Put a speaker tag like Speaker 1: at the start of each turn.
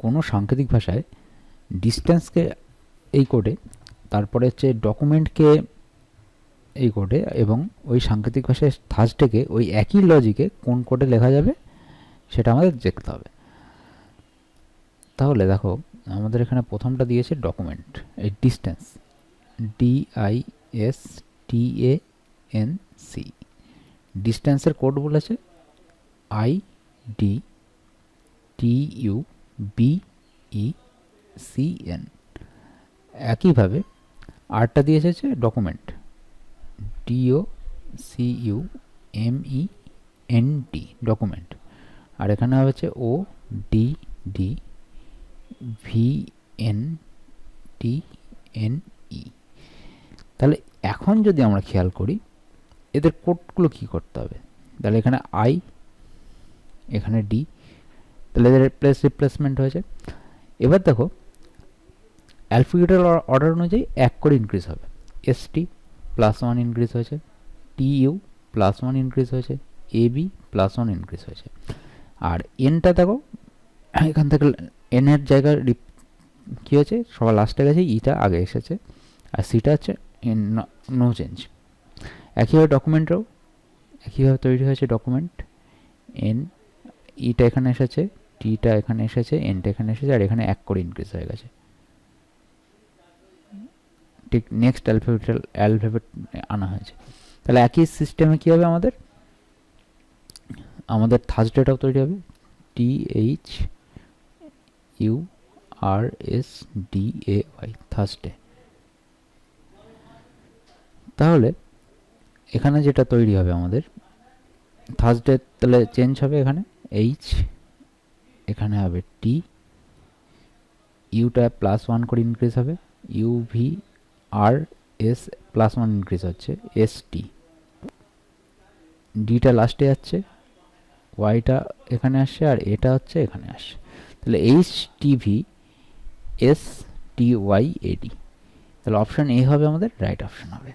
Speaker 1: কোনো সাংকেতিক ভাষায় ডিস্টেন্সকে এই কোডে তারপরে হচ্ছে ডকুমেন্টকে এই কোডে এবং ওই সাংকেতিক ভাষায় থার্সডেকে ওই একই লজিকে কোন কোডে লেখা যাবে সেটা আমাদের দেখতে হবে। তাহলে দেখো, আমাদের এখানে প্রথমটা দিয়েছে ডকুমেন্ট এই distance D I S T A N C ডিস্টেন্সের code বলেছে I D T U B E C N একইভাবে আরটা দিয়েছে হচ্ছে document D O M E N T document আর এখানে হচ্ছে O D D V N T N E তাহলে এখন যদি আমরা খেয়াল করি, এদের কোডগুলো কি করতে হবে? তাহলে এখানে আই এখানে ডি তাহলে প্লেস রিপ্লেসমেন্ট হয়েছে। এবার দেখো অ্যালফিবেটাল অর্ডার অনুযায়ী এক করে ইনক্রিজ হবে। S T plus one increase হয়েছে T U plus one increase হয়েছে A B plus one increase হয়েছে। আর এনটা দেখো, এখান থেকে এনের জায়গায় কী হয়েছে? সবার লাস্টে গেছে ইটা আগে এসেছে। আর সিটা হচ্ছে নো চেঞ্জ একইভাবে ডকুমেন্টও একইভাবে তৈরি হয়েছে ডকুমেন্ট এন ইটা এখানে এসেছে টিটা এখানে এসেছে এনটা এখানে এসেছে, আর এখানে এক করে ইনক্রিজ হয়ে গেছে। ঠিক নেক্সট অ্যালফাবেটাল অ্যালফাবেট আনা হয়েছে। তাহলে একই সিস্টেমে কী হবে আমাদের? আমাদের থার্সডেটাও তৈরি হবে T H U R S D A Y Thursday তাহলে এখানে যেটা তৈরি হবে আমাদের থার্সডে তাহলে চেঞ্জ হবে এখানে এইচ এখানে হবে টি ইউটা প্লাস ওয়ান করে ইনক্রিজ হবে U V R S plus one increase হচ্ছে এস টি ডিটা লাস্টে যাচ্ছে ওয়াইটা এখানে আসছে আর এটা হচ্ছে এখানে আসছে। তাহলে H T V S T Y A D তাহলে অপশান এ হবে আমাদের রাইট অপশান হবে।